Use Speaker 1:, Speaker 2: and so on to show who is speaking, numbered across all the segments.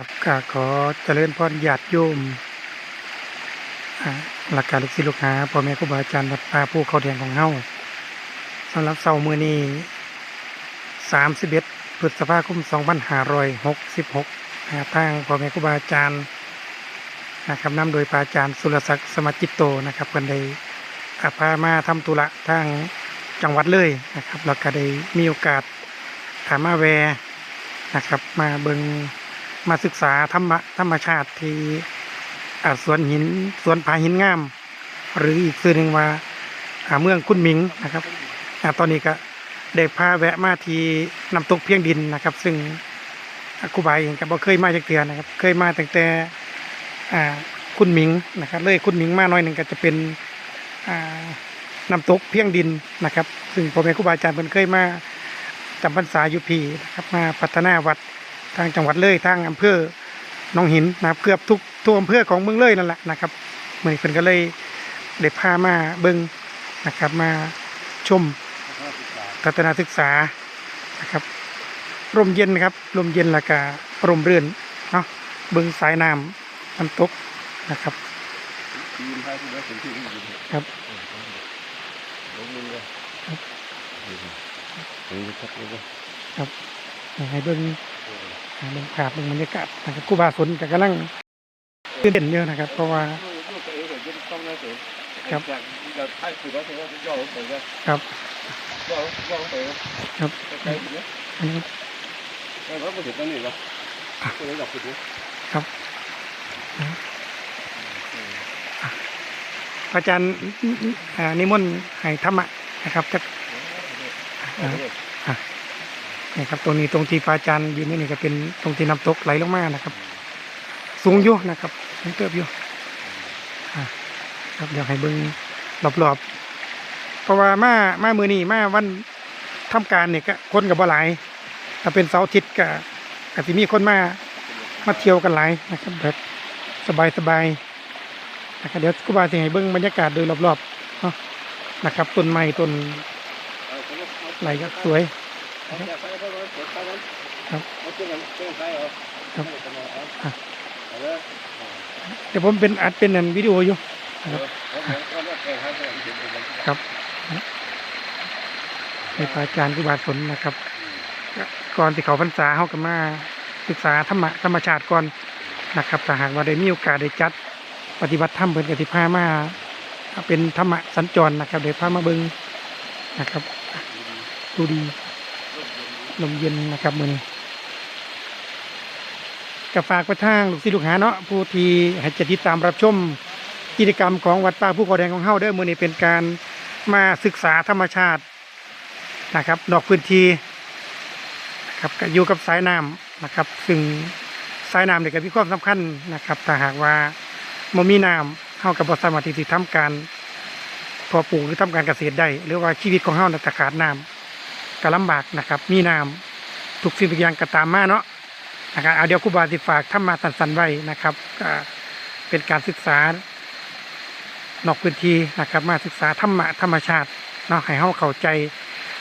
Speaker 1: ครับก็ขอเจริญพรญาติโยมอ่าหลักการลูกศิษย์ลูกหาพ่อแม่ครูบาอาจารย์วัดป่าผู้เขาแดงของเฮาสำหรับเสาร์มื้อนี้31พฤษภาคม2566หาทางพ่อแม่ครูบาอาจารย์นะครับนำโดยพระอาจารย์สุรศักดิ์สมจิตโตนะครับเพิ่นได้าพามาทำธุระทางจังหวัดเลยนะครับแล้วก็ได้มีโอกาสถามมาแวนะครับ มาเบิง มาศึกษาธรรมธรรมชาติที่สวนหินสวนผาหินงาม หรืออีกชื่อหนึ่งว่าเมืองคุณหมิงนะครับอตอนนี้ก็ได้พาแวะมาที่น้ำตกเพียงดินนะครับ ซึ่งครูบาเองก็บ่เคยมาจากเทือนนะครับ เคยมาตั้งแต่คุณหมิงนะครับเลยคุณหมิงมาหน่อยหนึ่งก็จะเป็นน้ำตกเพียงดินนะครับ ซึ่งพ่อแม่ครูบาอาจารย์เพิ่นเคยมาจำพรรษาอยู่พีนะครับมาพัฒนาวัด ทางจังหวัดเลยทางอำเภอหนองหินนะครับเกือบทุกทุกอำเภอของเมืองเลยนั่นแหละนะครับเมื่อนี้เพิ่นก็เลยได้พามาเบิ่งนะครับมาชมทัศนศึกษานะครับร่มเย็นครับร่มเย็นแล้วก็ร่มรื่นเนาะเบิ่งสายน้ำมันตกนะครับ
Speaker 2: ยืนท้ายที่แล้วถึงที่นี่ยืน
Speaker 1: ครับ
Speaker 2: ลงมือเลยนี่ครับนี่ก็
Speaker 1: ให้เบิ่งให้ เบิ่งภาพเบิ่งบรรยากาศนะครับครูบาสนก็กำลังตื่นเต้นเยอะนะครับ เพราะว่าครับครับครับ
Speaker 2: ใกล้ๆถึงเนี้ย
Speaker 1: อันนี้
Speaker 2: แล้วก็มาถึงตรงนี้แล้วก็เลยดับ
Speaker 1: อาจารย์นิมนต์ให้ธรรมะนะครับจะ นี่ครับตรงนี้ตรงที่พระอาจารย์ยืนนี่ก็เป็นตรงที่น้ำตกไหลลงมานะครับ สูงอยู่นะครับสูงเติบอยู่ครับเดี๋ยวให้เบิ้งรอบๆเพราะว่ามามามือนี้มาวันทำการเนี่ยก็คนกับบ่หลายถ้าเป็นเสาร์อาทิตย์ก็ก็สิมีคนมามาเที่ยวกันหลายนะครับแบบสบายๆนะครับเดี๋ยวครูบาจะให้เบิ้งบรรยากาศโดยรอบๆเนาะนะครับต้นไม้ต้นไหลก็สวย ครับครับเดี๋ยวผมเป็นอัดเป็นอันวิดีโออยู่ครับในพระอาจารย์ครูบาสนนะครับ ก่อนที่เขาพรรษาเขาก็มาศึกษาธรรมะธรรมชาติก่อนนะครับถ้าหากว่าได้มีโอกาสได้จัดปฏิบัติธรรมเพิ่นกติพามาเป็นธรรมะสัญจรนะครับเดี๋ยวพามาเบิงนะครับดูดี ลมเย็นนะครับมือนี้ก็ฝากไปทางลูกศิษย์ลูกหาเนาะผู้ที่ให้จะติดตามรับชมกิจกรรมของวัดป่าผู้ขอแดงของเฮาเด้อมือนี้เป็นการมาศึกษาธรรมชาตินะครับนอกพื้นที่ครับก็อยู่กับสายน้ำนะครับ ซึ่งสายน้ำเนี่ยก็มีความสำคัญนะครับถ้าหากว่าบ่มีน้ำเฮากับบ่สามารถที่จะทำการพอปลูกหรือทำการเกษตรได้ หรือว่าชีวิตของเฮาน่ะถ้าขาดน้ำ ก็ลำบากนะครับ มีน้ำทุกสิ่งทุกอย่างก็ตามมาเนาะนะครับเอาเดี๋ยวครูบาสิฝากธรรมะสันๆไว้นะครับก็เป็นการศึกษานอกพื้นที่นะครับ มาศึกษาธรรมะธรรมชาติเนาะให้เฮาเข้าใจ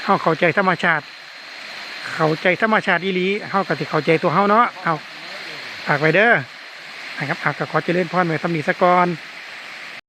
Speaker 1: เฮาเข้าใจธรรมชาติ เข้าใจธรรมชาติอีหลีเฮาก็สิเข้าใจตัวเฮาเนาะเอาฝากไว้เด้อนะครับอาก็ขอเจริญพรไว้สำนีสะกอน